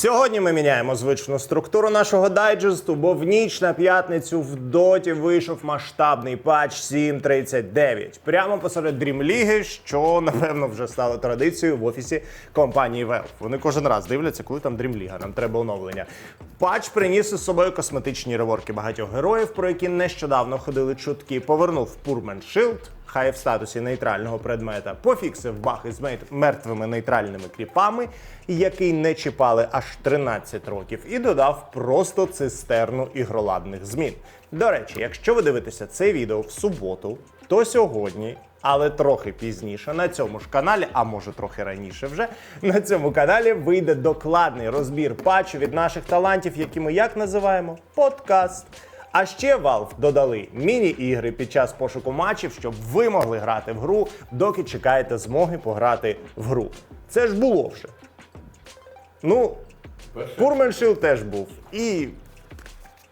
Сьогодні ми міняємо звичну структуру нашого дайджесту, бо в ніч на п'ятницю в доті вийшов масштабний патч 7.39 прямо посеред дрімліги, що напевно вже стало традицією в офісі компанії Valve. Вони кожен раз дивляться, коли там дрімліга. Нам треба оновлення. Патч приніс із собою косметичні реворки багатьох героїв, про які нещодавно ходили чутки. Повернув Пурмен Шилд, хай в статусі нейтрального предмета, пофіксив баг із мертвими нейтральними кріпами, який не чіпали аж 13 років, і додав просто цистерну ігроладних змін. До речі, якщо ви дивитеся це відео в суботу, то сьогодні. Але трохи пізніше на цьому ж каналі, а може трохи раніше вже на цьому каналі вийде докладний розбір патчу від наших талантів, які ми як називаємо подкаст. А ще Valve додали міні-ігри під час пошуку матчів, щоб ви могли грати в гру, доки чекаєте змоги пограти в гру. Це ж було вже. Ну, Пурменшил теж був. І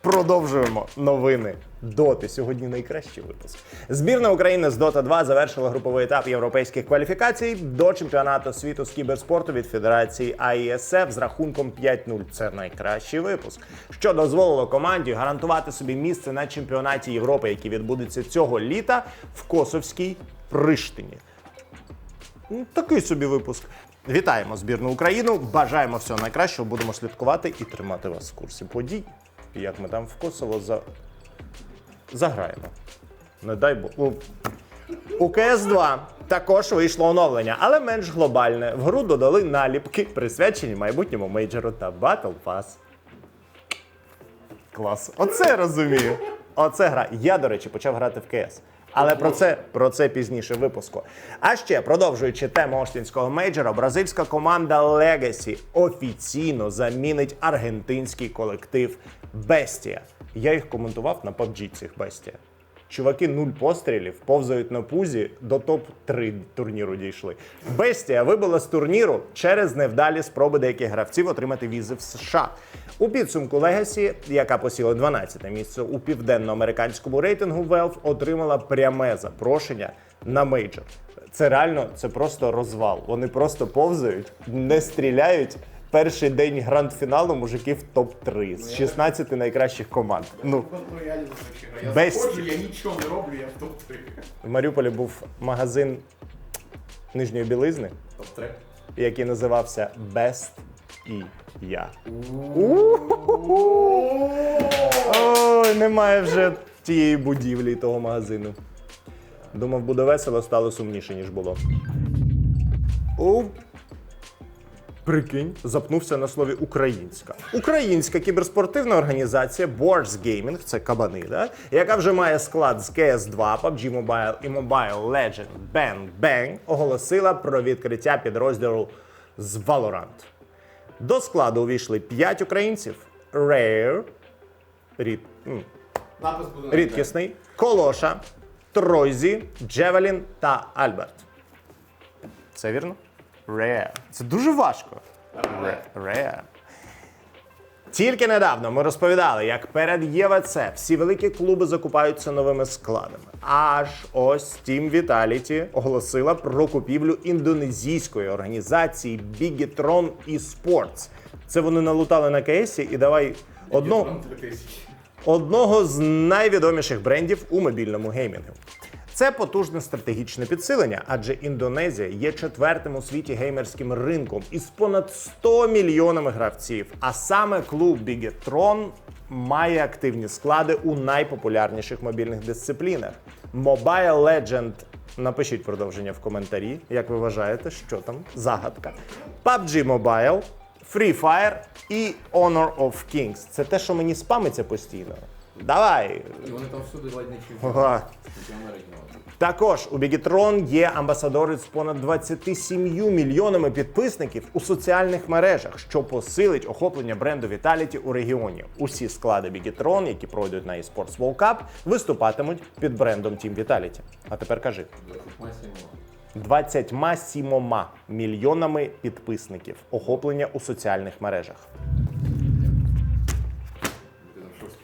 продовжуємо новини. Доти сьогодні найкращий випуск. Збірна України з Dota 2 завершила груповий етап європейських кваліфікацій до чемпіонату світу з кіберспорту від Федерації АІСФ з рахунком 5-0. Це найкращий випуск, що дозволило команді гарантувати собі місце на чемпіонаті Європи, який відбудеться цього літа в Косовській Приштині. Такий собі випуск. Вітаємо збірну Україну. Бажаємо всього найкращого. Будемо слідкувати і тримати вас в курсі подій. І як ми там в Косово за... заграємо. Не дай Бог. У, у КС2 також вийшло оновлення, але менш глобальне. В гру додали наліпки, присвячені майбутньому мейджору та Battle Pass. Клас. Оце я розумію. Оце гра. Я, до речі, почав грати в КС. Але про це, про це пізніше в випуску. А ще, продовжуючи тему Оштінського мейджора, бразильська команда Legacy офіційно замінить аргентинський колектив Бестія. Я їх коментував на PUBG цих Бестія. Чуваки, нуль пострілів, повзають на пузі, до топ-3 турніру дійшли. Бестія вибила з турніру через невдалі спроби деяких гравців отримати візи в США. У підсумку Legacy, яка посіла 12 місце у південноамериканському рейтингу Valve, отримала пряме запрошення на мейджор. Це реально, це просто розвал. Вони просто повзають, не стріляють. Перший день гранд-фіналу мужики в топ-3 з 16 найкращих команд. Ну, Я Без- заходжу, я нічого не роблю, я в топ-3. В Маріуполі був магазин нижньої білизни, Топ-3. який називався Best і я. Ой, немає вже тієї будівлі і того магазину. Думав, буде весело, стало сумніше, ніж було. Прикинь, запнувся на слові українська. Українська кіберспортивна організація Boards Gaming, це кабани, да? яка вже має склад з CS2, PUBG Mobile і Mobile Legend Bang Bang, оголосила про відкриття підрозділу з Valorant. До складу увійшли 5 українців: Rare, рід, рідкісний, Колоша, Тройзі, Джевелін та Альберт. Це вірно? Rare. Це дуже важко. Rare. Тільки недавно ми розповідали, як перед ЄВЦ всі великі клуби закупаються новими складами. Аж ось Team Vitality оголосила про купівлю індонезійської організації Bigetron eSports. Це вони налутали на кейсі і давай 2000. одного з найвідоміших брендів у мобільному геймінгу. Це потужне стратегічне підсилення, адже Індонезія є четвертим у світі геймерським ринком із понад 100 мільйонами гравців. А саме клуб Bigetron має активні склади у найпопулярніших мобільних дисциплінах. Mobile Legend Напишіть продовження в коментарі, як ви вважаєте, що там загадка. PUBG Mobile, Free Fire і Honor of Kings. Це те, що мені спамиться постійно. Давай. І вони там всюди ледь не Ага. Також у Bigetron є амбасадори з понад 27 мільйонами підписників у соціальних мережах, що посилить охоплення бренду Vitality у регіоні. Усі склади Bigetron, які пройдуть на eSports World Cup, виступатимуть під брендом Team Vitality. А тепер кажи. 27 мільйонами підписників охоплення у соціальних мережах.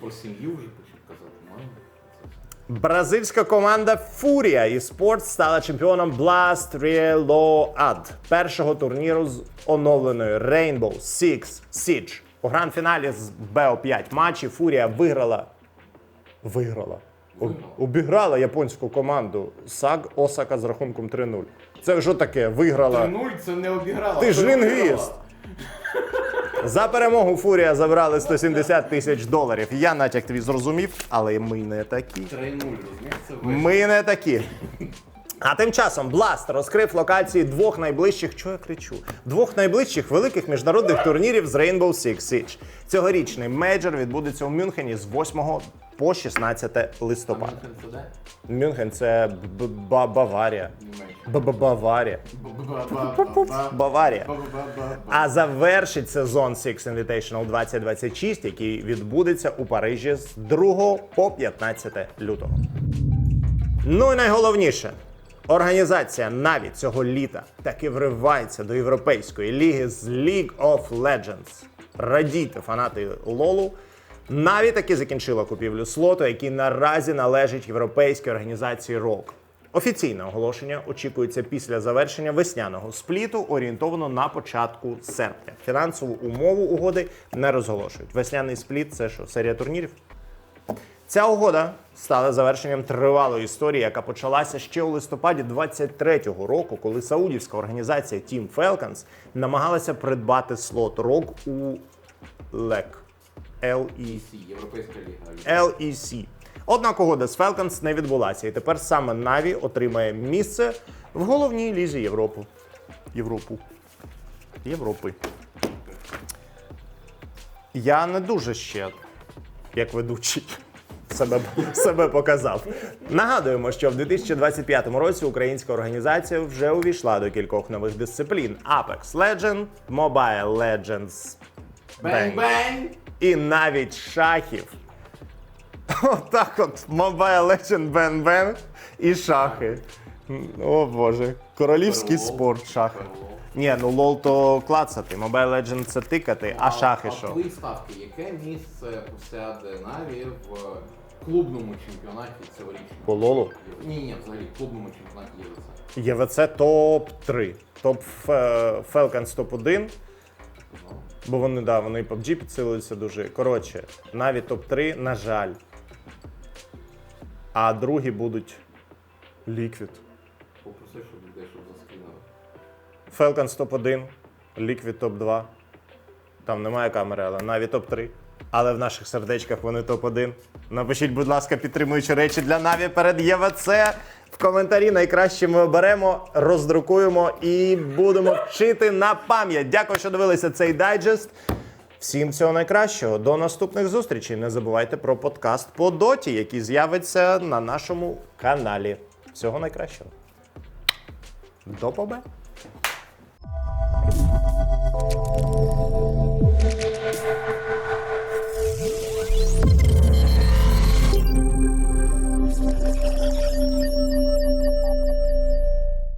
Про сім'ю вже почав казати, мама. Бразильська команда Фурія і Спорт стала чемпіоном Blast Reload першого турніру з оновленою Rainbow Six Siege. У гранд-фіналі з БО5 матчі Фурія виграла. Виграла. Обіграла японську команду САГ Осака з рахунком 3-0. Це що таке? Виграла. Нуль це не обіграла. Ти ж лінгвіст. За перемогу Фурія забрали 170 тисяч доларів. Я натяк твій зрозумів, але ми не такі. 3-0, розумієш? Це виграла. Ми не такі. А тим часом Blast розкрив локації двох найближчих, що я кричу, двох найближчих великих міжнародних турнірів з Rainbow Six Siege. Цьогорічний мейджор відбудеться у Мюнхені з 8 по 16 листопада. Мюнхен це Баварія. Баварія. Баварія. А завершить сезон Six Invitational 2026, який відбудеться у Парижі з 2 по 15 лютого. Ну і найголовніше. Організація Наві цього літа таки вривається до європейської ліги з League of Legends. Радійте, фанати Лолу. Наві таки закінчила купівлю слоту, який наразі належить європейській організації ROG. Офіційне оголошення очікується після завершення весняного спліту, орієнтовано на початку серпня. Фінансову умову угоди не розголошують. Весняний спліт це що, серія турнірів? Ця угода стала завершенням тривалої історії, яка почалася ще у листопаді 23-го року, коли саудівська організація Team Falcons намагалася придбати слот ROG у LEC. LEC. Європейська ліга. LEC. Однак угода з Falcons не відбулася, і тепер саме Наві отримає місце в головній лізі Європи. Європу. Європи. Я не дуже ще, як ведучий, себе, себе показав. Нагадуємо, що в 2025 році українська організація вже увійшла до кількох нових дисциплін: Apex Legends, Mobile Legends Бень-бень! І навіть шахів. Отак от Mobile Legend Bang і шахи. О боже. Королівський спорт шахи. Ні, ну лол то клацати, Mobile Legend це тикати, а шахи А що? твої ставки, яке місце посяде Наві в клубному чемпіонаті цьогорічного? По лолу? Ні, ні, взагалі, в клубному чемпіонаті ЄВЦ. ЄВЦ топ-3. Топ Фе- Falcons топ-1. Бо вони, да, вони і PUBG підсилилися дуже. Коротше, навіть топ-3, на жаль. А другі будуть Liquid. Попроси, щоб людей, щоб заскинули. Falcon топ-1, Liquid топ-2. Там немає камери, але навіть топ-3. Але в наших сердечках вони топ-1. Напишіть, будь ласка, підтримуючі речі для Наві перед ЄВЦ. В коментарі найкраще ми оберемо, роздрукуємо і будемо вчити на пам'ять. Дякую, що дивилися цей дайджест. Всім всього найкращого. До наступних зустрічей. Не забувайте про подкаст по доті, який з'явиться на нашому каналі. Всього найкращого. До побе!